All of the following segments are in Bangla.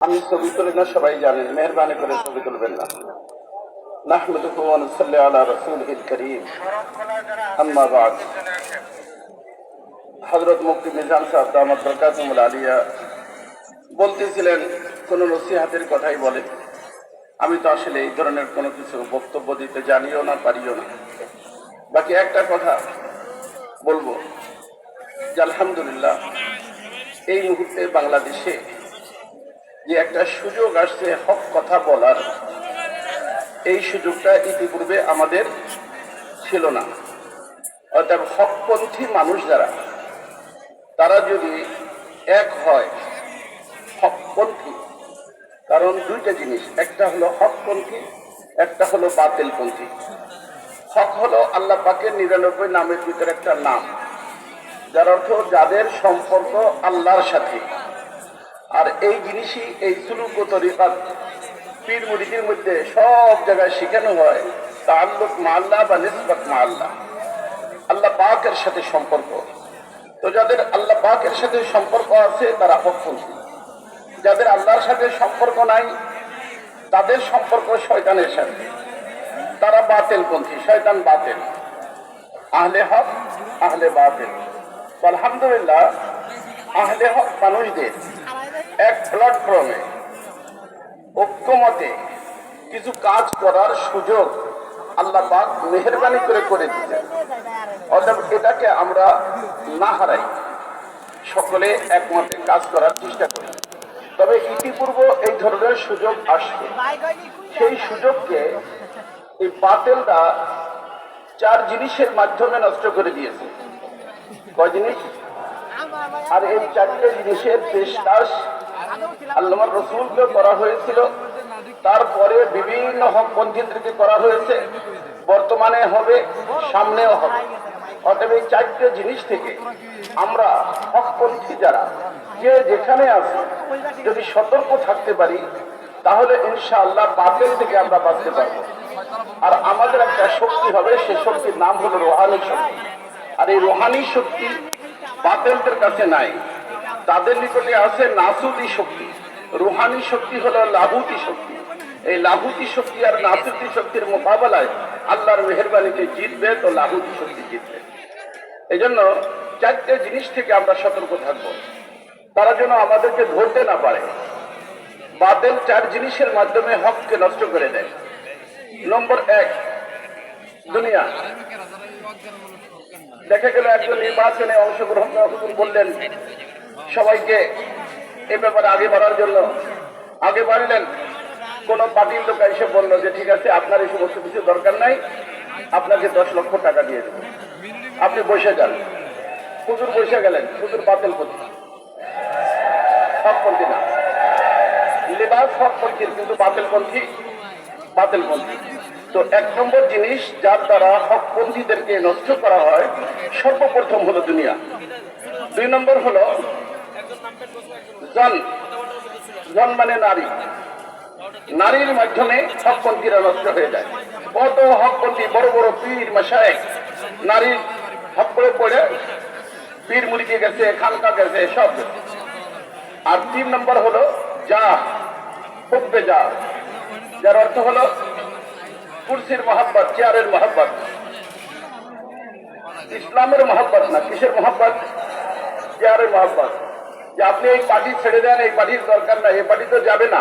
আমি ছবি তুলি না, সবাই জানেন মেহরবানি করে ছবি তুলবেন না। নাহমেদুহু আলা আম্মা বাদ। সাহেব আলিয়া বলতেছিলেন, কোন নসিহাতের কথাই বলে। আমি তো আসলে এই ধরনের কোনো কিছু বক্তব্য দিতে জানিও না, পারিও না। বাকি একটা কথা বলব যে, আলহামদুলিল্লাহ, এই মুহূর্তে বাংলাদেশে যে একটা সুযোগ আসছে হক কথা বলার, এই সুযোগটা ইতিপূর্বে আমাদের ছিল না। অর্থাৎ হকপন্থী মানুষ যারা, তারা যদি এক হয় হকপন্থী, কারণ দুইটা জিনিস, একটা হলো হকপন্থী, একটা হলো বাতিলপন্থী। হক হলো আল্লাহ পাকের নিরানব্বই নামের ভিতরে একটা নাম, যার অর্থ যাদের সম্পর্ক আল্লাহর সাথে। আর এই জিনিসই এই সুলুক তরিকাত পীর মুরিদের মধ্যে সব জায়গায় শেখানো হয়। তাল্লুক মাল্লা বা নিসবত মাল্লা আল্লাহ পাকের সাথে সম্পর্ক। তো যাদের আল্লাহ পাকের সাথে সম্পর্ক আছে, তারা হকপন্থী যাদের আল্লাহর সাথে সম্পর্ক নাই, তাদের সম্পর্ক শয়তানের সাথে। তারা বাতেলপন্থী শয়তান বাতেল। আহলে হক, আহলে বাতেল। আলহামদুলিল্লাহ, আহলে হক মানুষদের এক প্ল্যাটফর্মে। ঐক্যমতে কিছু কাজ করার সুযোগ আল্লাহ পাক মেহরবানি করে করে দিতেন অর্থাৎ এটাকে আমরা না হারাই। সকলে একমতে কাজ করার চেষ্টা করি। তবে ইতিপূর্ব এই ধরনের সুযোগ আসবে। সেই সুযোগকে এই বাতেলটা চার জিনিসের মাধ্যমে নষ্ট করে দিয়েছে। কয় জিনিস? আর এই চারটে জিনিসের পেশকাশ আল্লাহ রসুলকে করা হয়েছিল। তারপরে বিভিন্ন হকপন্থীদেরকে করা হয়েছে। বর্তমানে হবে, সামনেও হবে। অতএব এই চারটে জিনিস থেকে আমরা হকপন্থী যারা, যে যেখানে আছে, যদি সতর্ক থাকতে পারি, তাহলে ইনশাআল্লাহ বাতিল থেকে আমরা বাঁচতে পারব। আর আমাদের একটা শক্তি হবে, সে শক্তির নাম হলো রোহানি শক্তি। আর এই রোহানি শক্তি বাতেলদের কাছে নাই। তাদের নিকটে আছে নাসুতি শক্তি। রুহানি শক্তি হলো লাহুতি শক্তি। এই লাহুতি শক্তি আর নাসুতি শক্তির মোকাবেলায় আল্লাহর মেহরবানিতে জিতবে, তো লাহুতি শক্তি জিতবে। এই জন্য চারটে জিনিস থেকে আমরা সতর্ক থাকব। তারা যেন আমাদেরকে ধরতে না পারে। বাতেল চার জিনিসের মাধ্যমে হককে নষ্ট করে দেয়। নম্বর এক, দুনিয়া। দেখা গেল একজন নির্বাচনে অংশগ্রহণ বললেন, সবাইকে এ ব্যাপারে আগে বাড়ার জন্য। আগে বাড়লেন, কোন পার্টির লোক এসে বলল যে, ঠিক আছে, আপনার এই সমস্ত কিছু দরকার নাই, আপনাকে দশ লক্ষ টাকা দিয়ে দেবো। আপনি বসে যান। হুজুর বসে গেলেন, হুজুর বাতিল করতে হকপন্থী না। লেবাস হকপন্থীর কিন্তু বাতিলপন্থী বাতিলপন্থী। তো এক নম্বর জিনিস, যার দ্বারা হকপন্থীদেরকে নষ্ট করা হয়, সর্বপ্রথম হলো দুনিয়া। দুই নম্বর হলো জন জন মানে নারী। নারীর মাধ্যমে হকপন্থীরা নষ্ট হয়ে যায়। কত হকপন্থী, বড় বড় পীর মশায় নারীর হক করে পড়ে পীর মুড়িকে গেছে, খানকা গেছে, সব। আর তিন নম্বর হলো যা, হুব্বে যা। যার অর্থ হলো কুরসির মহাব্বত, চেয়ারের মহাব্বত। ইসলামের মহাব্বত না, কিসের মহাব্বত? চেয়ারের মহাব্বত। যে আপনি এই পার্টি ছেড়ে দেন, এই পার্টির দরকার নাই, এই পার্টি তো যাবে না।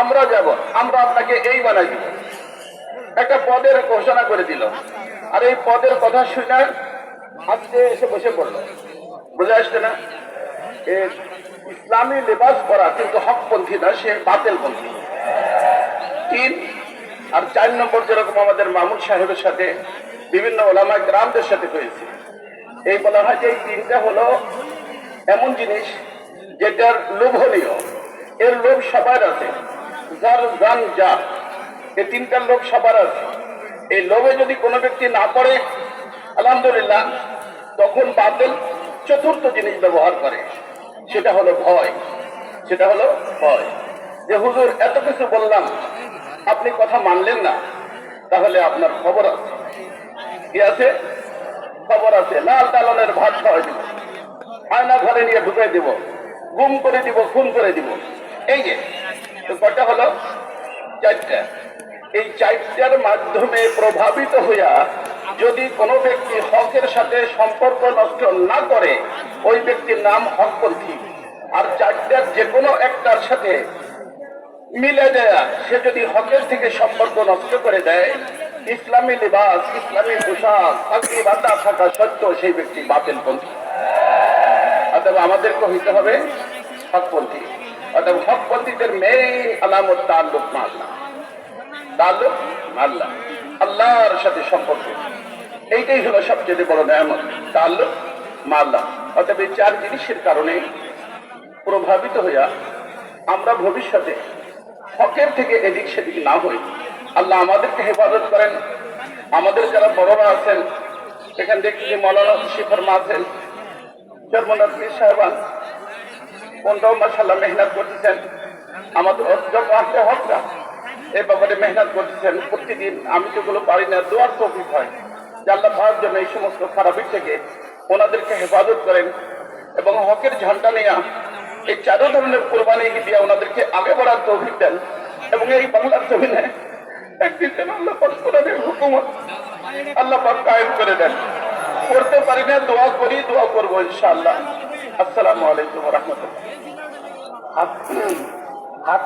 আমরা যাব, আমরা আপনাকে এই বানাই দিব। একটা পদের ঘোষণা করে দিল। আর এই পদের কথা শুনে আজকে এসে বসে পড়ল। বুঝে আসছে না? ইসলামী লেবাস করা কিন্তু হকপন্থী না, সে বাতিলপন্থী। তিন আর চার নম্বর যেরকম আমাদের মামুন সাহেবের সাথে বিভিন্ন ওলামা গ্রামদের সাথে হয়েছে। এই বলা হয় যে এই তিনটা হলো এমন জিনিস যেটার লোভনীয় এর লোভ সবার আছে। যার জান যা এই তিনটার লোভ সবার আছে। এই লোভে যদি কোনো ব্যক্তি না পড়ে, আলহামদুলিল্লাহ, তখন বাতিল চতুর্থ জিনিস ব্যবহার করে। সেটা হলো ভয়। সেটা হলো ভয়। যে, হুজুর, এত কিছু বললাম, আপনি কথা মানলেন না, তাহলে আপনার খবর আছে। কি আছে? খবর আছে। লাল তালনের ভাত খাওয়াই দিব আয়না ঘরে নিয়ে ঢুকে দিব, গুম করে দিব, খুন করে দিব। এই যে কটা হলো চারটা। এই চারটার মাধ্যমে প্রভাবিত হইয়া যদি কোনো ব্যক্তি হকের সাথে সম্পর্ক নষ্ট না করে, ওই ব্যক্তির নাম হকপন্থী আর চারটার যে কোনো একটার সাথে মিলে দেয়া, সে যদি হকের থেকে সম্পর্ক নষ্ট করে দেয়, ইসলামী লিবাস, ইসলামী পোশাক বাধা থাকা সত্ত্বেও সেই ব্যক্তি বাতিল পন্থী। অথবা আমাদেরকে হইতে হবে হকপন্থী। অথবা হকপন্থীদের মেইন আলামত তাল্লুক মাল্লা। তাল্লুক মাল্লা। আল্লাহর সাথে সম্পর্ক। এইটাই হলো সবচেয়ে বড় নিয়ামত, তাল্লুক মাল্লা। অতএব এই চার জিনিসের কারণে প্রভাবিত হইয়া আমরা ভবিষ্যতে হকের থেকে এদিক সেদিক না হই। আল্লাহ আমাদেরকে হেফাজত করেন। আমাদের যারা বড়রা আছেন দেখছি যে মৌলানা শিফার আছেন ওনাদেরকে হেফাজত করেন এবং হকের ঝান্ডা নিয়ে এই চারো ধরনের কোরবানি দিয়ে ওনাদেরকে আগে বাড়ার তৌফিক দেন এবং এই বাংলার জমিনে একদিন আল্লাহ হুকুমত আল্লাহ কায়েম করে দেন। করতে পারি না দোয়া করি দোয়া করব ইনশাআল্লাহ। আসসালামু আলাইকুম রহমতুল্লাহ।